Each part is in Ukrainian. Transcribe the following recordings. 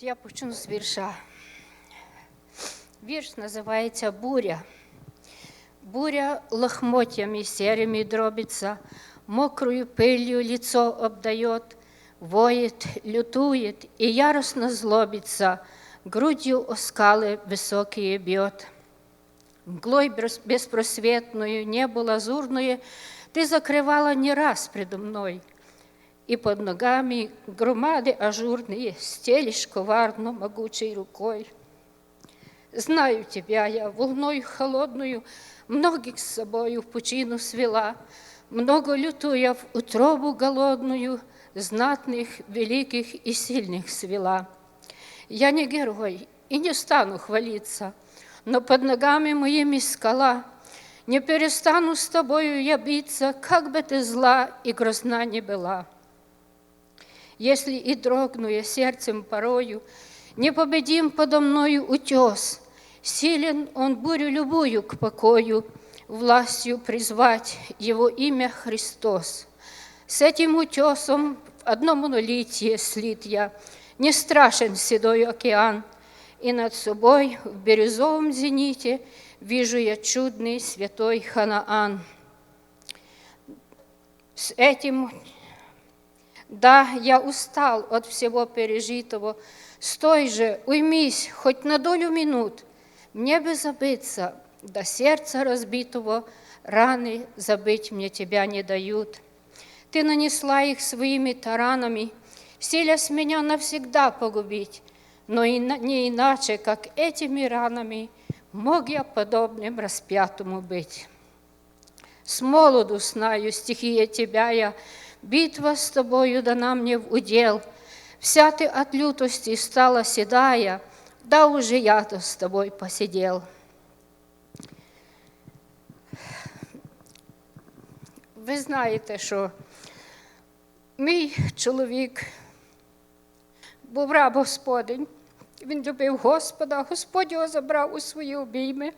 Я почну з вірша. Вірш називається Буря. Буря лохмотьями серыми дробится, Мокрую пылью лицо обдает, Воет, лютует и яростно злобится, Грудью о скалы высокие бьет. Мглой бес- беспросветную, небо лазурное Ты закрывала не раз предо мной, И под ногами громады ажурные Стелишь коварно могучей рукой. Знаю тебя я, волною холодную, Многих с собою в пучину свела, Много лютуя в утробу голодную, Знатных, великих и сильных свела. Я не герой и не стану хвалиться, Но под ногами моими скала. Не перестану с тобою я биться, Как бы ты зла и грозна не была. Если и дрогну я сердцем порою, Непобедим подо мною утес, Силен он бурю любую к покою, Властью призвать его имя Христос. С этим утесом в одно монолитие слит я, Не страшен седой океан, И над собой в бирюзовом зените Вижу я чудный святой Ханаан. С этим да, я устал от всего пережитого. Стой же, уймись, хоть на долю минут. Мне бы забыться до сердца разбитого, раны забыть мне тебя не дают. Ты нанесла их своими таранами, силясь меня навсегда погубить, но и на- не иначе, как этими ранами, мог я подобным распятому быть. С молоду знаю стихия тебя я, битва с тобою дана мне в удел. Вся ты от лютости стала седая, да уже я-то с тобой посидел. Ви знаєте, що мій чоловік був раб Господень. Він любив Господа, Господь його забрав у свої обійми.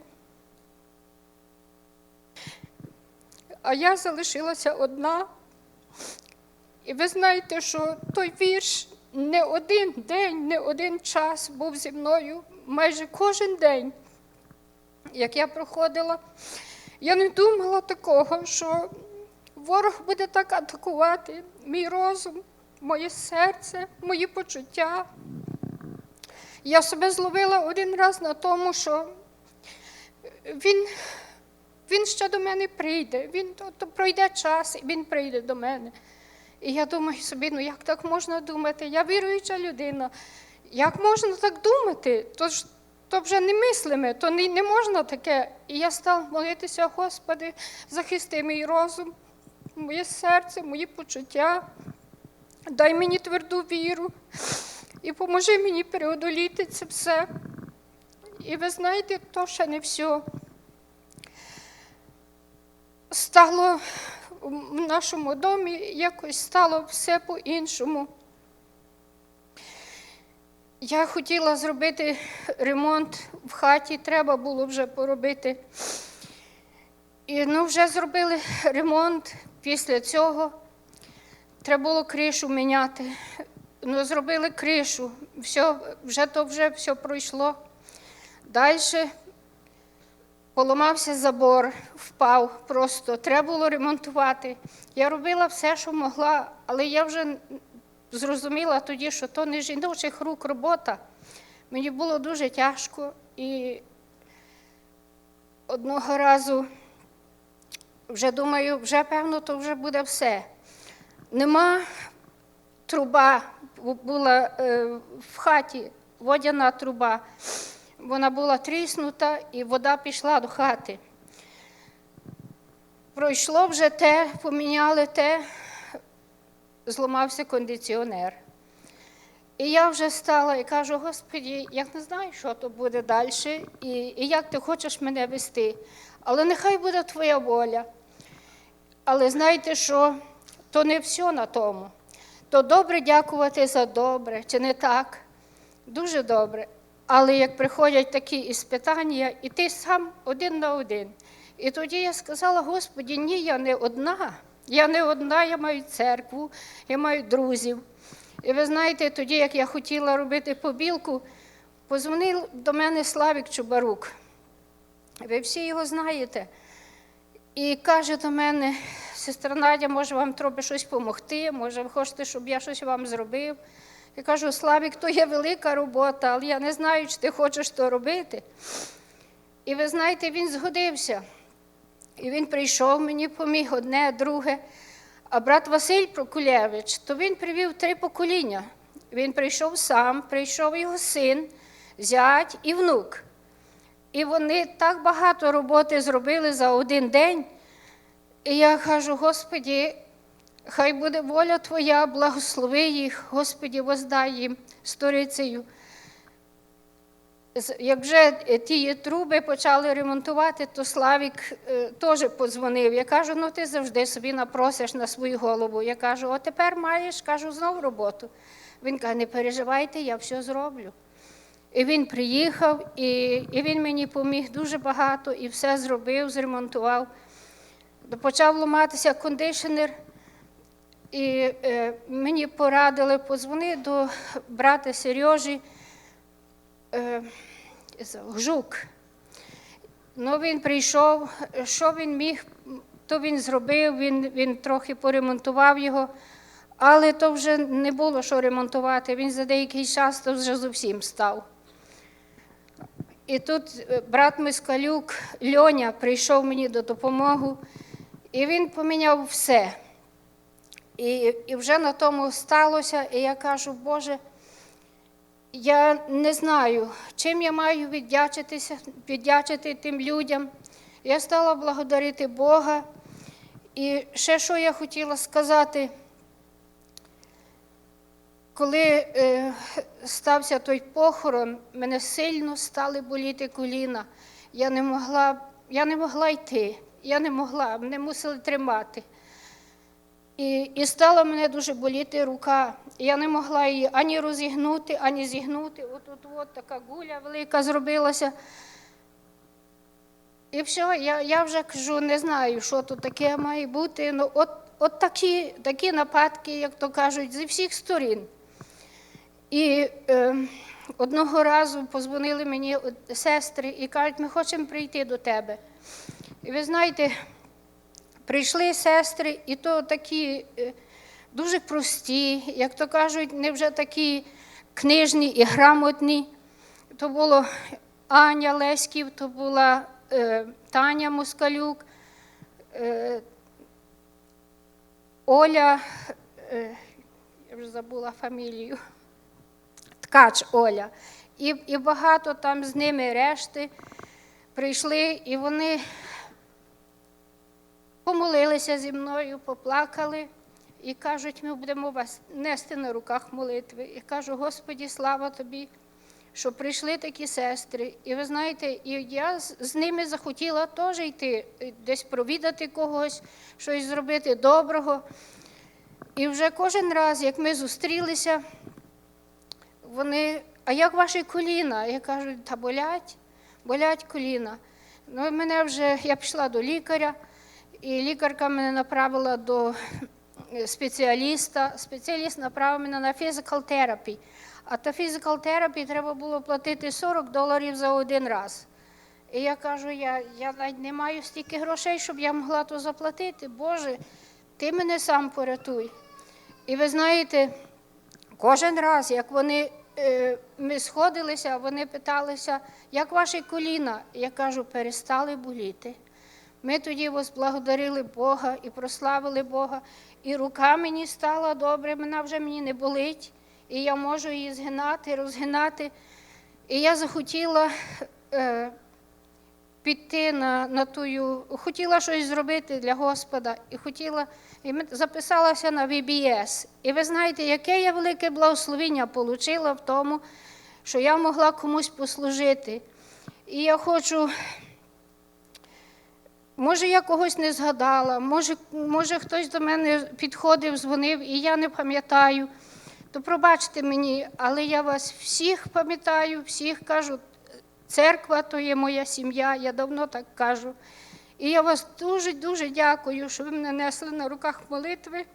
А я залишилася одна. І ви знаєте, що той вірш не один день, не один час був зі мною майже кожен день, як я проходила. Я не думала такого, що ворог буде так атакувати мій розум, моє серце, мої почуття. Я себе зловила один раз на тому, що він він ще до мене прийде, він то, то пройде час, і він прийде до мене. І я думаю собі, ну як так можна думати? Я віруюча людина. Як можна так думати? То ж то вже не мислиме, то не, не можна таке. І я стала молитися, Господи, захисти мій розум, моє серце, мої почуття. Дай мені тверду віру і поможи мені переодоліти це все. І ви знаєте, то ще не все стало в нашому домі якось стало все по-іншому. Я хотіла зробити ремонт в хаті, треба було вже поробити. І ну, вже зробили ремонт після цього. Треба було кришу міняти. Ну, зробили кришу, все, вже то вже все пройшло. Далі Поламався забор, впав просто. Треба було ремонтувати. Я робила все, що могла, але я вже зрозуміла тоді, що то не жіночих рук робота. Мені було дуже тяжко. І одного разу вже думаю, вже певно, то вже буде все. Нема труба, була е, в хаті водяна труба. Вона була тріснута, і вода пішла до хати. Пройшло вже те, поміняли те, зламався кондиціонер. І я вже стала і кажу: Господі, я не знаю, що то буде далі, і, і як ти хочеш мене вести. Але нехай буде твоя воля. Але знаєте що? То не все на тому. То добре дякувати за добре, чи не так? Дуже добре. Але як приходять такі іспитання, і ти сам один на один. І тоді я сказала, Господі, ні, я не одна. Я не одна, я маю церкву, я маю друзів. І ви знаєте, тоді, як я хотіла робити побілку, позвонив до мене Славік Чубарук. Ви всі його знаєте. І каже до мене, сестра Надя, може вам треба щось допомогти, може ви хочете, щоб я щось вам зробив. Я кажу, Славік, то є велика робота, але я не знаю, чи ти хочеш то робити. І ви знаєте, він згодився. І він прийшов, мені поміг одне, друге. А брат Василь Прокулєвич, то він привів три покоління. Він прийшов сам, прийшов його син, зять і внук. І вони так багато роботи зробили за один день. І я кажу, Господі, хай буде воля Твоя, благослови їх, Господі, воздай їм сторицею. Як вже е, ті труби почали ремонтувати, то Славік е, теж подзвонив. Я кажу, ну ти завжди собі напросиш на свою голову. Я кажу, о тепер маєш, кажу, знов роботу. Він каже, не переживайте, я все зроблю. І він приїхав, і, і він мені поміг дуже багато, і все зробив, зремонтував. Почав ламатися кондишнер, і е, мені порадили подзвони до брата Сережі е, Жук. Ну, він прийшов, що він міг, то він зробив, він, він трохи поремонтував його, але то вже не було що ремонтувати. Він за деякий час то вже зовсім став. І тут е, брат Мискалюк Льоня прийшов мені до допомоги, і він поміняв все. І, і вже на тому сталося, і я кажу, Боже, я не знаю, чим я маю віддячитися, віддячити тим людям. Я стала благодарити Бога. І ще що я хотіла сказати, коли е, стався той похорон, мене сильно стали боліти коліна. Я не могла, я не могла йти, я не могла, мене мусили тримати. І, і стала мене дуже боліти рука. Я не могла її ані розігнути, ані зігнути. От, от, от така гуля велика зробилася. І все, я, я вже кажу, не знаю, що тут таке має бути. Ну, от, от такі, такі нападки, як то кажуть, зі всіх сторін. І е, одного разу позвонили мені сестри і кажуть, ми хочемо прийти до тебе. І ви знаєте, прийшли сестри, і то такі е, дуже прості, як то кажуть, не вже такі книжні і грамотні. То було Аня Леськів, то була е, Таня Москалюк, е, Оля, е, я вже забула фамілію, Ткач Оля. І, і багато там з ними решти прийшли, і вони помолилися зі мною, поплакали і кажуть, ми будемо вас нести на руках молитви. І кажу, Господі, слава тобі, що прийшли такі сестри. І ви знаєте, і я з ними захотіла теж йти, е, десь провідати когось, щось зробити доброго. І вже кожен раз, як ми зустрілися, вони, а як ваші коліна? Я кажу, та болять, болять коліна. Ну, мене вже, я пішла до лікаря, і лікарка мене направила до е, спеціаліста. Спеціаліст направив мене на physical therapy. А та physical therapy треба було платити 40 доларів за один раз. І я кажу, я, я навіть не маю стільки грошей, щоб я могла то заплатити. Боже, ти мене сам порятуй. І ви знаєте, кожен раз, як вони е, ми сходилися, вони питалися, як ваші коліна? Я кажу, перестали боліти. Ми тоді возблагодарили Бога і прославили Бога. І рука мені стала добре, вона вже мені не болить, і я можу її згинати, розгинати. І я захотіла е, піти на, на тую, хотіла щось зробити для Господа, і хотіла, і записалася на VBS. І ви знаєте, яке я велике благословення отримала в тому, що я могла комусь послужити. І я хочу, може, я когось не згадала, може, може хтось до мене підходив, дзвонив, і я не пам'ятаю. То пробачте мені, але я вас всіх пам'ятаю, всіх кажу, церква то є моя сім'я, я давно так кажу. І я вас дуже-дуже дякую, що ви мене несли на руках молитви.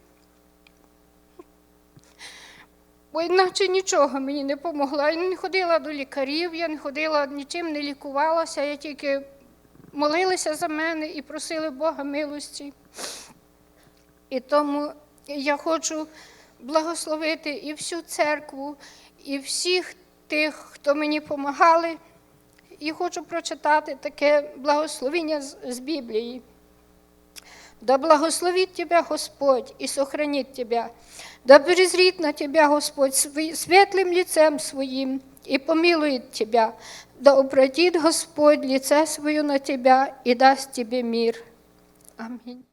бо іначе нічого мені не помогла. Я не ходила до лікарів, я не ходила, нічим не лікувалася, я тільки молилися за мене і просили Бога милості. І тому я хочу благословити і всю церкву, і всіх тих, хто мені допомагали. І хочу прочитати таке благословення з, Біблії. Да благословит тебя Господь и сохранит тебя. Да презрит на тебя Господь светлым лицем своим и помилует тебя. Да обратит Господь лице свое на тебя и даст тебе мир. Аминь.